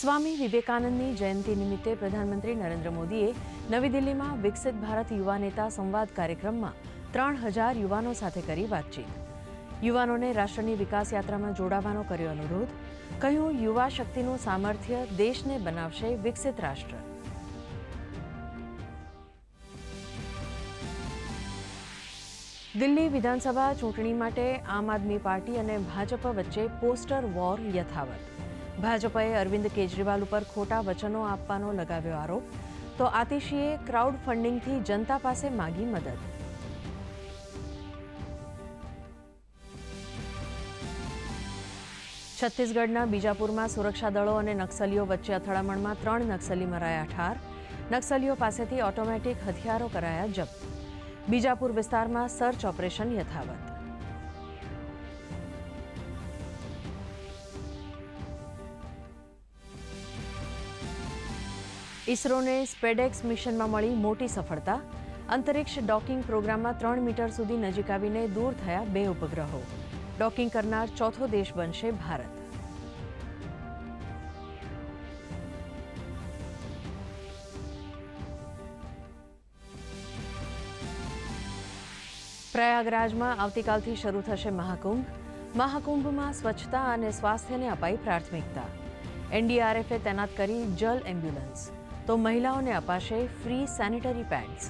સ્વામી વિવેકાનંદની જયંતિ નિમિત્તે પ્રધાનમંત્રી નરેન્દ્ર મોદીએ નવી દિલ્હીમાં વિકસિત ભારત યુવા નેતા સંવાદ કાર્યક્રમમાં ત્રણ હજાર યુવાનો સાથે કરી વાતચીત. યુવાનોને રાષ્ટ્રની વિકાસ યાત્રામાં જોડાવાનો કર્યો અનુરોધ. કહ્યું, યુવા શક્તિનું સામર્થ્ય દેશને બનાવશે વિકસિત રાષ્ટ્ર. દિલ્હી વિધાનસભા ચૂંટણી માટે આમ આદમી પાર્ટી અને ભાજપ વચ્ચે પોસ્ટર વોર યથાવત. ભાજપે અરવિંદ કેજરીવાલ ઉપર ખોટા વચનો આપવાનો લગાવ્યો આરોપ. તો આતિશીએ ક્રાઉડ ફંડિંગથી જનતા પાસે માગી મદદ. છત્તીસગઢના બીજાપુરમાં સુરક્ષા દળો અને નક્સલીઓ વચ્ચે અથડામણમાં ત્રણ નક્સલી મરાયા ઠાર. નક્સલીઓ પાસેથી ઓટોમેટિક હથિયારો કરાયા જપ્ત. બીજાપુર વિસ્તારમાં સર્ચ ઓપરેશન યથાવત. ઇસરોને સ્પેડેક્સ મિશનમાં મળી મોટી સફળતા. અંતરિક્ષ ડોકિંગ પ્રોગ્રામમાં ત્રણ મીટર સુધી નજીક આવીને દૂર થયા બે ઉપગ્રહો. ડોકિંગ કરનાર ચોથો દેશ બનશે ભારત. પ્રયાગરાજમાં આવતીકાલથી શરૂ થશે મહાકુંભ. મહાકુંભમાં સ્વચ્છતા અને સ્વાસ્થ્યને અપાઈ પ્રાથમિકતા. એનડીઆરએફે તૈનાત કરી જલ એમ્બ્યુલન્સ. તો મહિલાઓને અપાશે ફ્રી સેનિટરી પેડ્સ.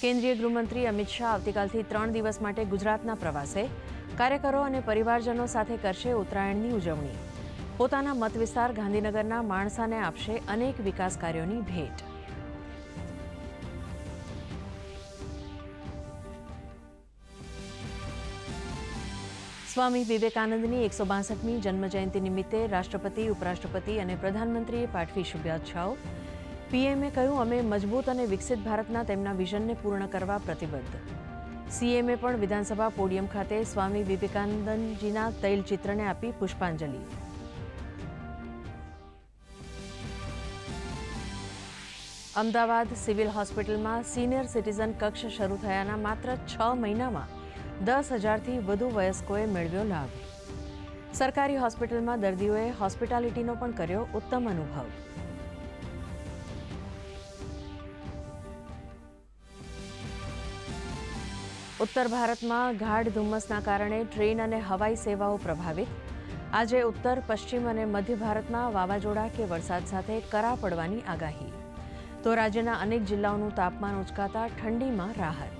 કેન્દ્રીય ગૃહમંત્રી અમિત શાહ આવતીકાલથી ત્રણ દિવસ માટે ગુજરાતના પ્રવાસે. કાર્યકરો અને પરિવારજનો સાથે કરશે ઉત્તરાયણની ઉજવણી. પોતાના મત વિસ્તાર ગાંધીનગરના માણસાને આપશે અનેક વિકાસ કાર્યોની ભેટ. સ્વામી વિવેકાનંદની એકસો બાસઠમી જન્મજયંતિ નિમિત્તે રાષ્ટ્રપતિ, ઉપરાષ્ટ્રપતિ અને પ્રધાનમંત્રીએ પાઠવી શુભેચ્છાઓ. પીએમએ કહ્યું, અમે મજબૂત અને વિકસિત ભારતના તેમના વિઝનને પૂર્ણ કરવા પ્રતિબદ્ધ. સીએમએ પણ વિધાનસભા પોડિયમ ખાતે સ્વામી વિવેકાનંદજીના તૈલચિત્રને આપી પુષ્પાંજલિ. અમદાવાદ સિવિલ હોસ્પિટલમાં સિનિયર સિટીઝન કક્ષ શરૂ થયાના માત્ર છ મહિનામાં દસ હજારથી વધુ વયસ્કોએ મેળવ્યો લાભ. સરકારી હોસ્પિટલમાં દર્દીઓએ હોસ્પિટાલિટીનો પણ કર્યો ઉત્તમ અનુભવ. ઉત્તર ભારતમાં ગાઢ ધુમ્મસના કારણે ટ્રેન અને હવાઈ સેવાઓ પ્રભાવિત. આજે ઉત્તર, પશ્ચિમ અને મધ્ય ભારતમાં વાવાઝોડા કે વરસાદ સાથે કરા પડવાની આગાહી. તો રાજ્યના અનેક જિલ્લાઓનું તાપમાન ઉચકાતા ઠંડીમાં રાહત.